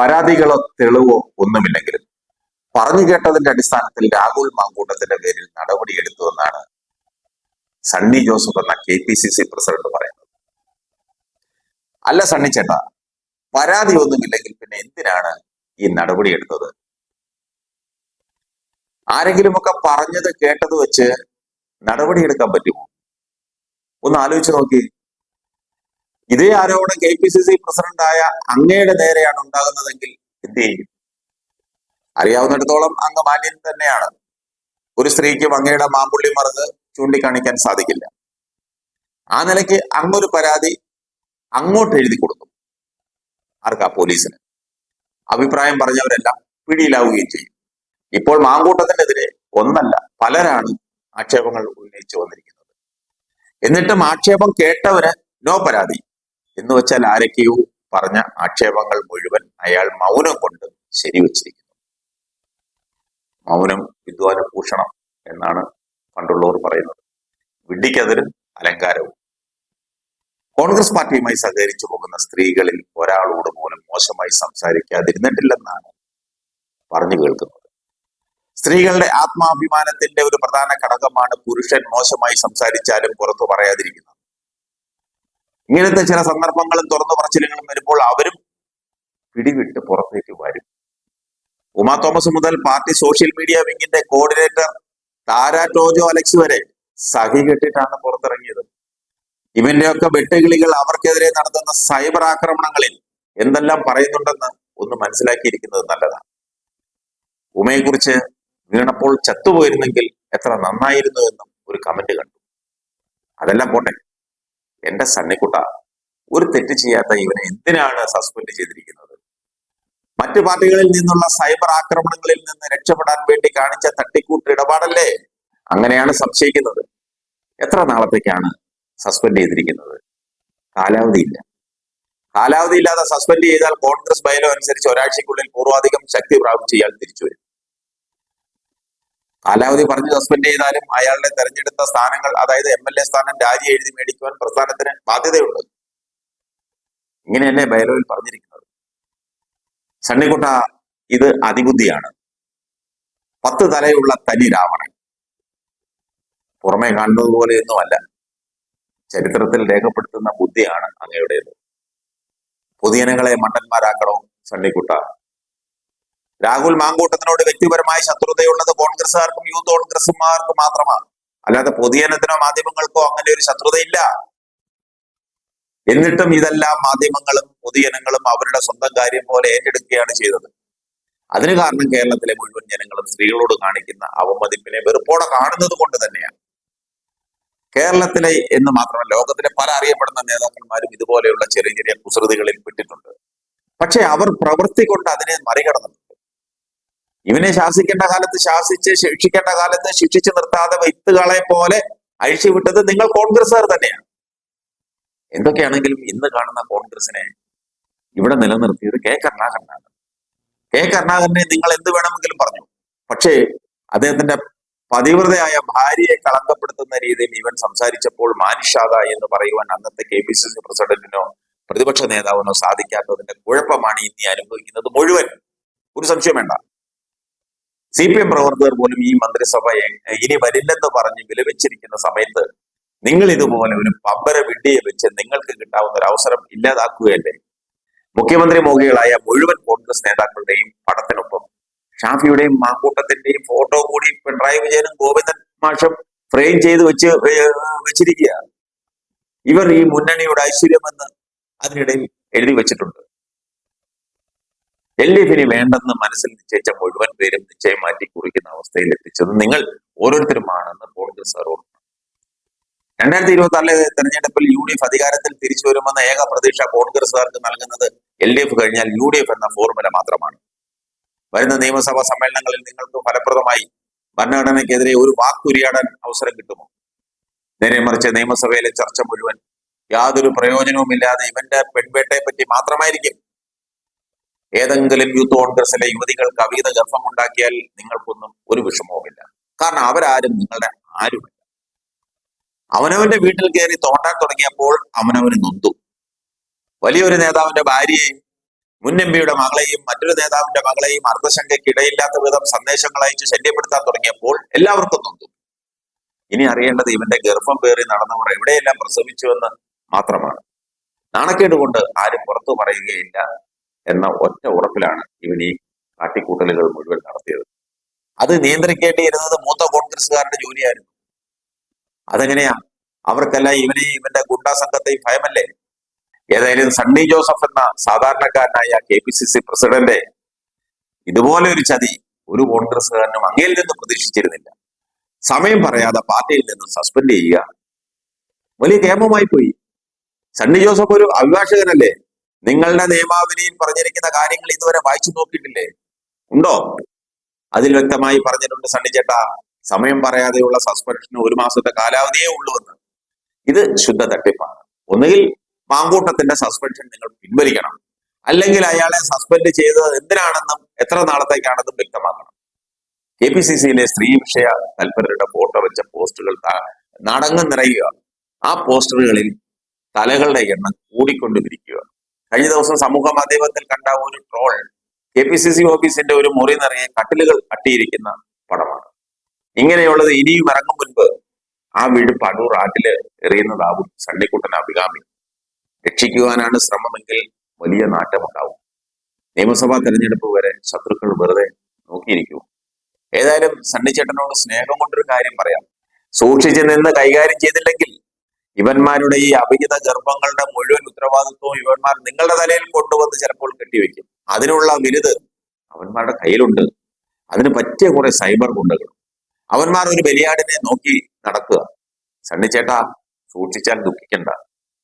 പരാതികളോ തെളിവോ ഒന്നുമില്ലെങ്കിലും പറഞ്ഞു കേട്ടതിന്റെ അടിസ്ഥാനത്തിൽ രാഹുൽ മാങ്കൂട്ടത്തിന്റെ പേരിൽ നടപടിയെടുത്തുവെന്നാണ് സണ്ണി ജോസഫ് എന്ന K P C C president പറയുന്നത്. അല്ല സണ്ണി ചേട്ടാ പരാതി ഒന്നുമില്ലെങ്കിൽ പിന്നെ എന്തിനാണ് ഈ നടപടി നടപടിയെടുത്തത് ആരെങ്കിലുമൊക്കെ പറഞ്ഞത് കേട്ടത് വെച്ച് നടപടിയെടുക്കാൻ പറ്റുമോ? ഒന്ന് ആലോചിച്ച് നോക്കി. ഇതേ ആരോപണം കെ പി സി സി പ്രസിഡന്റായ അങ്ങയുടെ നേരെയാണ് ഉണ്ടാകുന്നതെങ്കിൽ എന്ത് ചെയ്യും? അറിയാവുന്നിടത്തോളം അങ്ങ് മാന്യൻ തന്നെയാണ്. ഒരു സ്ത്രീക്കും അങ്ങയുടെ മാമ്പുള്ളി മറന്ന് ചൂണ്ടിക്കാണിക്കാൻ സാധിക്കില്ല. ആ നിലയ്ക്ക് അങ്ങൊരു പരാതി അങ്ങോട്ട് എഴുതി കൊടുക്കും. ആർക്കാ പോലീസിന്? അഭിപ്രായം പറഞ്ഞവരെല്ലാം പിടിയിലാവുകയും ചെയ്യും. ഇപ്പോൾ മാങ്കൂട്ടത്തിനെതിരെ ഒന്നല്ല പലരാണ് ആക്ഷേപങ്ങൾ ഉന്നയിച്ചു വന്നിരിക്കുന്നത്. എന്നിട്ടും ആക്ഷേപം കേട്ടവര് നോ പരാതി. എന്ന് വെച്ചാൽ ആരൊക്കെയോ പറഞ്ഞ ആക്ഷേപങ്ങൾ മുഴുവൻ അയാൾ മൗനം കൊണ്ട് ശരിവച്ചിരിക്കുന്നു. മൗനം വിദ്വാന ഭൂഷണം എന്നാണ് പണ്ടുള്ളവർ പറയുന്നത്. വിഡ്ഢിക്കതിരും അലങ്കാരവും. കോൺഗ്രസ് പാർട്ടിയുമായി സഹകരിച്ചു പോകുന്ന സ്ത്രീകളിൽ ഒരാളോട് പോലും മോശമായി സംസാരിക്കാതിരുന്നിട്ടില്ലെന്നാണ് പറഞ്ഞു കേൾക്കുന്നത്. സ്ത്രീകളുടെ ആത്മാഭിമാനത്തിന്റെ ഒരു പ്രധാന ഘടകമാണ് പുരുഷൻ മോശമായി സംസാരിച്ചാലും പുറത്തു പറയാതിരിക്കുന്നത്. ഇങ്ങനത്തെ ചില സന്ദർഭങ്ങളും തുറന്നു പറച്ചിലുകളും വരുമ്പോൾ അവരും പിടിവിട്ട് പുറത്തേക്ക് വരും. ഉമാ തോമസ് മുതൽ പാർട്ടി സോഷ്യൽ മീഡിയ വിങ്ങിന്റെ കോർഡിനേറ്റർ താരാ ടോജോ അലക്സ് വരെ സഹി കെട്ടിട്ടാണ് പുറത്തിറങ്ങിയത്. ഇവന്റെയൊക്കെ വെട്ടുകിളികൾ അവർക്കെതിരെ നടത്തുന്ന സൈബർ ആക്രമണങ്ങളിൽ എന്തെല്ലാം പറയുന്നുണ്ടെന്ന് ഒന്ന് മനസ്സിലാക്കിയിരിക്കുന്നത് നല്ലതാണ്. ഉമയെക്കുറിച്ച് വീണപ്പോൾ ചത്തുപോയിരുന്നെങ്കിൽ എത്ര നന്നായിരുന്നു എന്നും ഒരു കമന്റ് കണ്ടു. അതെല്ലാം പോട്ടെ. എന്റെ സണ്ണിക്കുട്ട ഒരു തെറ്റ് ചെയ്യാത്ത ഇവനെ എന്തിനാണ് സസ്പെൻഡ് ചെയ്തിരിക്കുന്നത്? മറ്റു പാർട്ടികളിൽ നിന്നുള്ള സൈബർ ആക്രമണങ്ങളിൽ നിന്ന് രക്ഷപ്പെടാൻ വേണ്ടി കാണിച്ച തട്ടിക്കൂട്ട് ഇടപാടല്ലേ? അങ്ങനെയാണ് സംശയിക്കുന്നത്. എത്ര നാളത്തേക്കാണ് സസ്പെൻഡ് ചെയ്തിരിക്കുന്നത്? കാലാവധിയില്ല കാലാവധി ഇല്ലാതെ സസ്പെൻഡ് ചെയ്താൽ കോൺഗ്രസ് ബയലോ അനുസരിച്ച് ഒരാഴ്ചക്കുള്ളിൽ പൂർവാധികം ശക്തി പ്രാപിച്ച് ഇയാൾ തിരിച്ചു വരും. കാലാവധി പറഞ്ഞ് സസ്പെൻഡ് ചെയ്താലും അയാളുടെ തെരഞ്ഞെടുത്ത സ്ഥാനങ്ങൾ അതായത് എം എൽ എ സ്ഥാനം രാജി എഴുതി മേടിക്കുവാൻ പ്രസ്ഥാനത്തിന് ബാധ്യതയുണ്ട്. ഇങ്ങനെയല്ലേ ബയലോയിൽ പറഞ്ഞിരിക്കുന്നത്? സണ്ണിക്കുട്ട ഇത് അതിബുദ്ധിയാണ്. പത്ത് തലയുള്ള തനി രാവണൻ. പുറമെ കാണുന്നത് പോലെയൊന്നുമല്ല ചരിത്രത്തിൽ രേഖപ്പെടുത്തുന്ന ബുദ്ധിയാണ് അങ്ങയുടേത്. പൊതുജനങ്ങളെ മണ്ടന്മാരാക്കണോ സണ്ണിക്കുട്ട രാഹുൽ മാങ്കൂട്ടത്തിനോട് വ്യക്തിപരമായ ശത്രുതയുള്ളത് കോൺഗ്രസുകാർക്കും യൂത്ത് കോൺഗ്രസുമാർക്കും മാത്രമാണ്. അല്ലാതെ പൊതുജനത്തിനോ മാധ്യമങ്ങൾക്കോ അങ്ങനെ ഒരു ശത്രുതയില്ല. എന്നിട്ടും ഇതെല്ലാം മാധ്യമങ്ങളും പൊതുജനങ്ങളും അവരുടെ സ്വന്തം കാര്യം പോലെ ഏറ്റെടുക്കുകയാണ് ചെയ്തത്. അതിന് കാരണം കേരളത്തിലെ മുഴുവൻ ജനങ്ങളും സ്ത്രീകളോട് കാണിക്കുന്ന അവമതിപ്പിനെ വെറുപ്പോടെ കാണുന്നത് കൊണ്ട് തന്നെയാണ്. കേരളത്തിലെ എന്ന് മാത്രമല്ല ലോകത്തിലെ പല അറിയപ്പെടുന്ന നേതാക്കന്മാരും ഇതുപോലെയുള്ള ചെറിയ ചെറിയ കുസൃതികളിൽ പെട്ടിട്ടുണ്ട്. പക്ഷെ അവർ പ്രവൃത്തി കൊണ്ട് അതിനെ മറികടന്നിട്ടുണ്ട് ഇവനെ ശാസിക്കേണ്ട കാലത്ത് ശാസിച്ച് ശിക്ഷിക്കേണ്ട കാലത്ത് ശിക്ഷിച്ചു നിർത്താതെ വിത്തുകളെ പോലെ അഴിച്ചുവിട്ടത് നിങ്ങൾ കോൺഗ്രസ്സുകാർ തന്നെയാണ്. എന്തൊക്കെയാണെങ്കിലും ഇന്ന് കാണുന്ന കോൺഗ്രസിനെ ഇവിടെ നിലനിർത്തിയത് കെ കരുണാകരനാണ്. കെ കരുണാകരനെ നിങ്ങൾ എന്ത് വേണമെങ്കിലും പറഞ്ഞു. പക്ഷേ അദ്ദേഹത്തിന്റെ പതിവ്രതയായ ഭാര്യയെ കളങ്കപ്പെടുത്തുന്ന രീതിയിൽ ഇവൻ സംസാരിച്ചപ്പോൾ മാനുഷാദ എന്ന് പറയുവാൻ അന്നത്തെ കെ പി സി സി പ്രസിഡന്റിനോ പ്രതിപക്ഷ നേതാവിനോ സാധിക്കാത്തതിന്റെ കുഴപ്പമാണ് ഇനി അനുഭവിക്കുന്നത് മുഴുവൻ. ഒരു സംശയം വേണ്ട. സി പി എം പ്രവർത്തകർ പോലും ഈ മന്ത്രിസഭ ഇനി വരില്ലെന്ന് പറഞ്ഞ് വിലപിച്ചിരിക്കുന്ന സമയത്ത് നിങ്ങൾ ഇതുപോലെ ഒരു പമ്പര വിഡ്ഢിയെ വെച്ച് നിങ്ങൾക്ക് കിട്ടാവുന്ന ഒരു അവസരം ഇല്ലാതാക്കുകയല്ലേ? മുഖ്യമന്ത്രി മോഹികളായ മുഴുവൻ കോൺഗ്രസ് നേതാക്കളുടെയും പടത്തിനൊപ്പം ഷാഫിയുടെയും മാക്കൂട്ടത്തിന്റെയും ഫോട്ടോ കൂടി പിണറായി വിജയനും ഗോവിന്ദൻ മാഷും ഫ്രെയിം ചെയ്ത് വെച്ച് വെച്ചിരിക്കുക ഇവർ ഈ മുന്നണിയുടെ ഐശ്വര്യമെന്ന് അതിനിടയിൽ എഴുതി വെച്ചിട്ടുണ്ട്. എൽ ഡി വേണ്ടെന്ന് മനസ്സിൽ നിശ്ചയിച്ച മുഴുവൻ പേരും നിശ്ചയം മാറ്റി കുറിക്കുന്ന അവസ്ഥയിൽ എത്തിച്ചത് നിങ്ങൾ ഓരോരുത്തരുമാണെന്ന് കോൺഗ്രസ് ഓർമ്മ രണ്ടായിരത്തി ഇരുപത്തി നാലിലെ തെരഞ്ഞെടുപ്പിൽ യു ഡി എഫ് അധികാരത്തിൽ തിരിച്ചു വരുമെന്ന ഏക പ്രതീക്ഷ കോൺഗ്രസുകാർക്ക് നൽകുന്നത് എൽ ഡി എഫ് കഴിഞ്ഞാൽ യു ഡി എഫ് എന്ന ഫോർമുല മാത്രമാണ്. വരുന്ന നിയമസഭാ സമ്മേളനങ്ങളിൽ നിങ്ങൾക്ക് ഫലപ്രദമായി ഭരണഘടനയ്ക്കെതിരെ ഒരു വാക്കുരിയാടാൻ അവസരം കിട്ടുമോ? നേരെ മറിച്ച് നിയമസഭയിലെ ചർച്ച മുഴുവൻ യാതൊരു പ്രയോജനവുമില്ലാതെ ഇവന്റെ പെൺവേട്ടയെ പറ്റി മാത്രമായിരിക്കും ഏതെങ്കിലും യൂത്ത് കോൺഗ്രസിലെ യുവതികൾ കവിത ഗർഭമുണ്ടാക്കിയാൽ നിങ്ങൾക്കൊന്നും ഒരു വിഷമവുമില്ല. കാരണം അവരാരും നിങ്ങളുടെ ആരുമല്ല. അവനവന്റെ വീട്ടിൽ കയറി തോണ്ടാൻ തുടങ്ങിയപ്പോൾ അവനവന് നൊന്തു. വലിയൊരു നേതാവിന്റെ ഭാര്യയെ മുൻ എം പിയുടെ മകളെയും മറ്റൊരു നേതാവിന്റെ മകളെയും അർദ്ധശങ്കയ്ക്കിടയില്ലാത്ത വിധം സന്ദേശങ്ങൾ അയച്ച് ശല്യപ്പെടുത്താൻ തുടങ്ങിയപ്പോൾ എല്ലാവർക്കും നൊന്തു. ഇനി അറിയേണ്ടത് ഇവന്റെ ഗർഭം പേറി നടന്നവർ എവിടെയെല്ലാം പ്രസവിച്ചുവെന്ന് മാത്രമാണ്. നാണക്കേട് കൊണ്ട് ആരും പുറത്തു പറയുകയില്ല. എന്ന ഒറ്റ ഉറപ്പിലാണ് ഇവൻ ഈ കാട്ടിക്കൂട്ടലുകൾ മുഴുവൻ നടത്തിയത്. അത് നിയന്ത്രിക്കേണ്ടിയിരുന്നത് മൂത്ത കോൺഗ്രസ്സുകാരുടെ ജോലിയായിരുന്നു. അതെങ്ങനെയാ? അവർക്കല്ല ഇവനെയും ഇവന്റെ ഗുണ്ടാ സംഘത്തെയും ഭയമല്ലേ? ഏതായാലും സണ്ണി ജോസഫ് എന്ന സാധാരണക്കാരനായ K P C C president ഇതുപോലെ ഒരു ചതി ഒരു കോൺഗ്രസ്സുകാരനും അങ്ങയിൽ നിന്ന് പ്രതീക്ഷിച്ചിരുന്നില്ല. സമയം പറയാതെ പാർട്ടിയിൽ നിന്ന് സസ്പെൻഡ് ചെയ്യുക. വലിയ കേമമായി പോയി. സണ്ണി ജോസഫ് ഒരു അഭിഭാഷകനല്ലേ? നിങ്ങളുടെ നിയമാവലിയിൽ പറഞ്ഞിരിക്കുന്ന കാര്യങ്ങൾ ഇതുവരെ വായിച്ചു നോക്കിയിട്ടില്ലേ? ഉണ്ടോ? അതിൽ വ്യക്തമായി പറഞ്ഞിട്ടുണ്ട് സണ്ണി ചേട്ടാ. സമയം പറയാതെയുള്ള സസ്പെൻഷന് ഒരു മാസത്തെ കാലാവധിയേ ഉള്ളൂവെന്ന് ഇത് ശുദ്ധ തട്ടിപ്പാണ്. ഒന്നുകിൽ മാങ്കൂട്ടത്തിന്റെ സസ്പെൻഷൻ നിങ്ങൾ പിൻവലിക്കണം. അല്ലെങ്കിൽ അയാളെ സസ്പെൻഡ് ചെയ്തത് എന്തിനാണെന്നും എത്ര നാളത്തേക്കാണെന്നും വ്യക്തമാക്കണം. കെ പി സി സിയിലെ സ്ത്രീ വിഷയ തൽപരരുടെ ഫോട്ടോ വെച്ച പോസ്റ്റുകൾ നടങ്ങ് നിറയുക. ആ പോസ്റ്ററുകളിൽ തലകളുടെ എണ്ണം കൂടിക്കൊണ്ടിരിക്കുക. കഴിഞ്ഞ ദിവസം സമൂഹ മാധ്യമത്തിൽ കണ്ട ഒരു troll K P C C ഓഫീസിന്റെ ഒരു മുറി നിറയെ കട്ടിലുകൾ കട്ടിയിരിക്കുന്ന പടമാണ്. ഇങ്ങനെയുള്ളത് ഇനിയും ഇറങ്ങും മുൻപ് ആ വീട് പടൂർ ആറ്റിൽ എറിയുന്നതാവും സണ്ണിക്കുട്ടൻ അഭികാമി രക്ഷിക്കുവാനാണ് ശ്രമമെങ്കിൽ വലിയ നാറ്റമുണ്ടാവും. നിയമസഭാ തെരഞ്ഞെടുപ്പ് വരെ ശത്രുക്കൾ വെറുതെ നോക്കിയിരിക്കും. ഏതായാലും സണ്ണിച്ചേട്ടനോട് സ്നേഹം കൊണ്ടൊരു കാര്യം പറയാം. സൂക്ഷിച്ചു നിന്ന് കൈകാര്യം ചെയ്തില്ലെങ്കിൽ ഇവന്മാരുടെ ഈ അവിഹിത ഗർഭങ്ങളുടെ മുഴുവൻ ഉത്തരവാദിത്വവും ഇവന്മാർ നിങ്ങളുടെ തലയിൽ കൊണ്ടുവന്ന് ചിലപ്പോൾ കെട്ടിവെക്കും. അതിനുള്ള വിരുത് അവന്മാരുടെ കയ്യിലുണ്ട്. അതിന് പറ്റിയ കുറെ സൈബർ ഗുണ്ടകൾ. അവന്മാർ ഒരു ബലിയാടിനെ നോക്കി നടക്കുക. സണ്ണിച്ചേട്ടാ സൂക്ഷിച്ചാൽ ദുഃഖിക്കണ്ട.